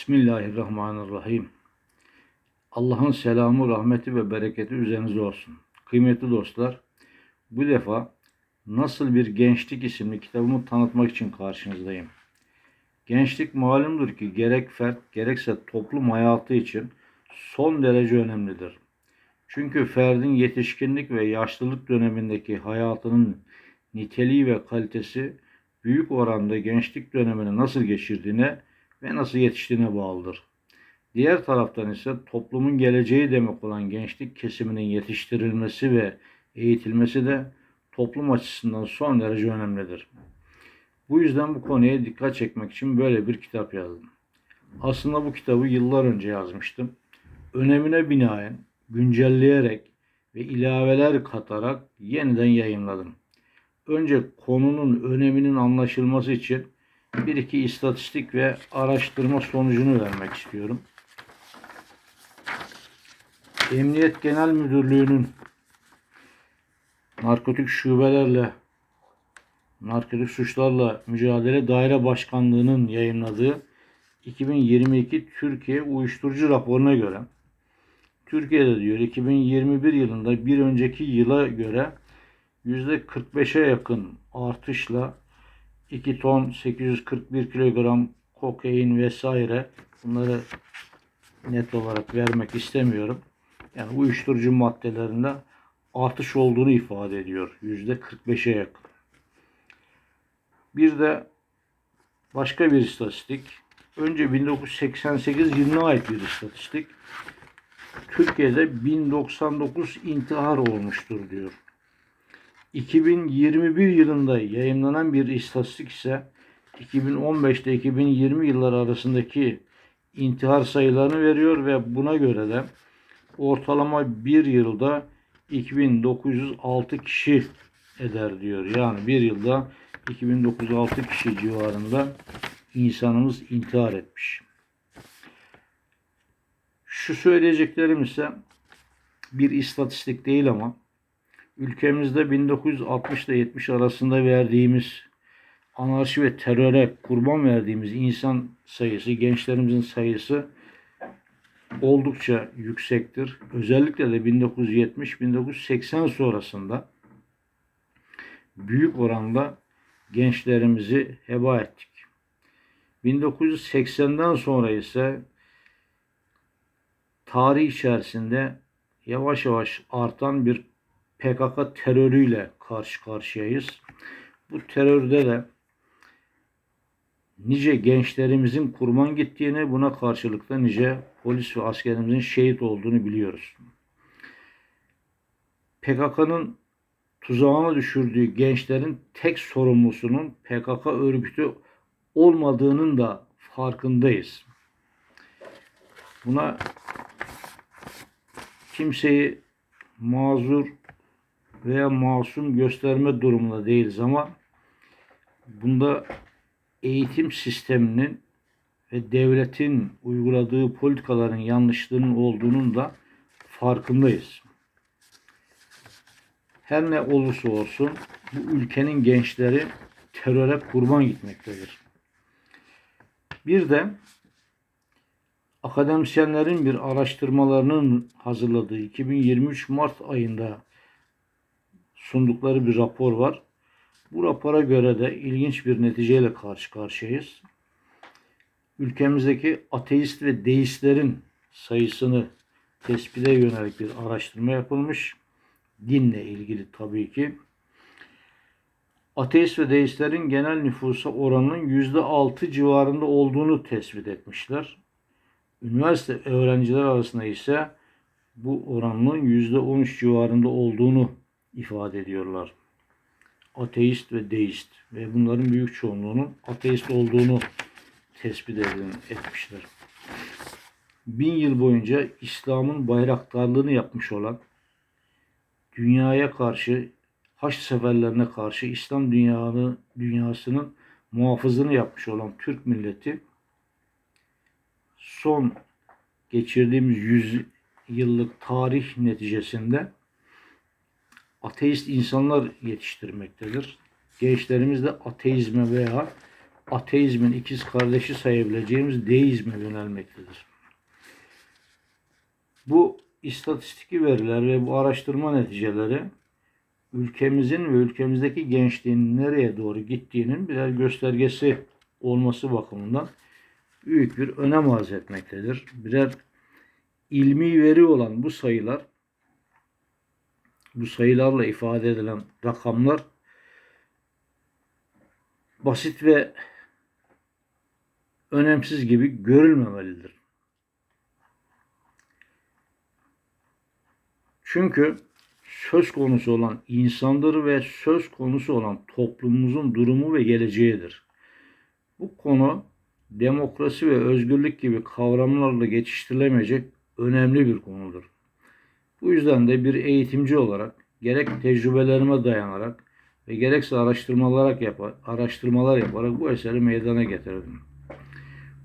Bismillahirrahmanirrahim. Allah'ın selamı, rahmeti ve bereketi üzerinize olsun. Kıymetli dostlar, bu defa Nasıl Bir Gençlik isimli kitabımı tanıtmak için karşınızdayım. Gençlik malumdur ki gerek fert gerekse toplum hayatı için son derece önemlidir. Çünkü ferdin yetişkinlik ve yaşlılık dönemindeki hayatının niteliği ve kalitesi büyük oranda gençlik dönemini nasıl geçirdiğine ve nasıl yetiştiğine bağlıdır. Diğer taraftan ise toplumun geleceği demek olan gençlik kesiminin yetiştirilmesi ve eğitilmesi de toplum açısından son derece önemlidir. Bu yüzden bu konuya dikkat çekmek için böyle bir kitap yazdım. Aslında bu kitabı yıllar önce yazmıştım. Önemine binaen güncelleyerek ve ilaveler katarak yeniden yayınladım. Önce konunun öneminin anlaşılması için bir iki istatistik ve araştırma sonucunu vermek istiyorum. Emniyet Genel Müdürlüğü'nün narkotik şubelerle narkotik suçlarla mücadele daire başkanlığının yayınladığı 2022 Türkiye uyuşturucu raporuna göre Türkiye'de diyor 2021 yılında bir önceki yıla göre %45'e yakın artışla 2 ton 841 kilogram kokain vesaire bunları net olarak vermek istemiyorum. Yani uyuşturucu maddelerinde artış olduğunu ifade ediyor. %45'e yakın. Bir de başka bir istatistik. Önce 1988 yılına ait bir istatistik. Türkiye'de 1099 intihar olmuştur diyor. 2021 yılında yayınlanan bir istatistik ise 2015 ile 2020 yılları arasındaki intihar sayılarını veriyor ve buna göre de ortalama bir yılda 2906 kişi eder diyor. Yani bir yılda 2906 kişi civarında insanımız intihar etmiş. Şu söyleyeceklerim ise bir istatistik değil ama ülkemizde 1960 ile 70 arasında verdiğimiz anarşi ve teröre kurban verdiğimiz insan sayısı, gençlerimizin sayısı oldukça yüksektir. Özellikle de 1970-1980 sonrasında büyük oranda gençlerimizi heba ettik. 1980'den sonra ise tarih içerisinde yavaş yavaş artan bir PKK terörüyle karşı karşıyayız. Bu terörde de nice gençlerimizin kurban gittiğini, buna karşılık da nice polis ve askerimizin şehit olduğunu biliyoruz. PKK'nın tuzağına düşürdüğü gençlerin tek sorumlusunun PKK örgütü olmadığının da farkındayız. Buna kimseyi mazur veya masum gösterme durumunda değiliz ama bunda eğitim sisteminin ve devletin uyguladığı politikaların yanlışlığının olduğunun da farkındayız. Her ne olursa olsun bu ülkenin gençleri teröre kurban gitmektedir. Bir de akademisyenlerin bir araştırmalarının hazırladığı 2023 Mart ayında sundukları bir rapor var. Bu rapora göre de ilginç bir neticeyle karşı karşıyayız. Ülkemizdeki ateist ve deistlerin sayısını tespite yönelik bir araştırma yapılmış. Dinle ilgili tabii ki. Ateist ve deistlerin genel nüfusa oranının %6 civarında olduğunu tespit etmişler. Üniversite öğrenciler arasında ise bu oranın %13 civarında olduğunu ifade ediyorlar. Ateist ve deist ve bunların büyük çoğunluğunun ateist olduğunu tespit etmişler. Bin yıl boyunca İslam'ın bayraktarlığını yapmış olan dünyaya karşı Haç seferlerine karşı İslam dünyanı, dünyasının muhafızını yapmış olan Türk milleti son geçirdiğimiz yüz yıllık tarih neticesinde ateist insanlar yetiştirmektedir. Gençlerimiz de ateizme veya ateizmin ikiz kardeşi sayabileceğimiz deizme yönelmektedir. Bu istatistiki veriler ve bu araştırma neticeleri ülkemizin ve ülkemizdeki gençliğin nereye doğru gittiğinin birer göstergesi olması bakımından büyük bir önem arz etmektedir. Birer ilmi veri olan bu sayılar bu sayılarla ifade edilen rakamlar basit ve önemsiz gibi görülmemelidir. Çünkü söz konusu olan insandır ve söz konusu olan toplumumuzun durumu ve geleceğidir. Bu konu demokrasi ve özgürlük gibi kavramlarla geçiştirilemeyecek önemli bir konudur. Bu yüzden de bir eğitimci olarak gerek tecrübelerime dayanarak ve gerekse araştırmalar, yapar, araştırmalar yaparak bu eseri meydana getirdim.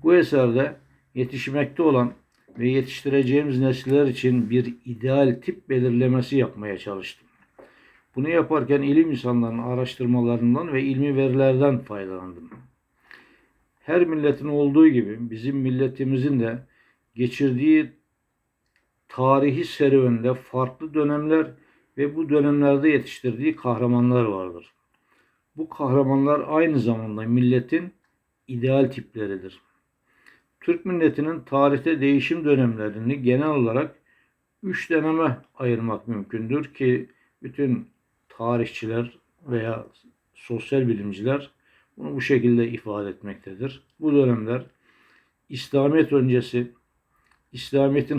Bu eserde yetişmekte olan ve yetiştireceğimiz nesiller için bir ideal tip belirlemesi yapmaya çalıştım. Bunu yaparken ilim insanlarının araştırmalarından ve ilmi verilerden faydalandım. Her milletin olduğu gibi bizim milletimizin de geçirdiği tarihi serüveninde farklı dönemler ve bu dönemlerde yetiştirdiği kahramanlar vardır. Bu kahramanlar aynı zamanda milletin ideal tipleridir. Türk milletinin tarihte değişim dönemlerini genel olarak üç döneme ayırmak mümkündür ki bütün tarihçiler veya sosyal bilimciler bunu bu şekilde ifade etmektedir. Bu dönemler İslamiyet öncesi, İslamiyet'in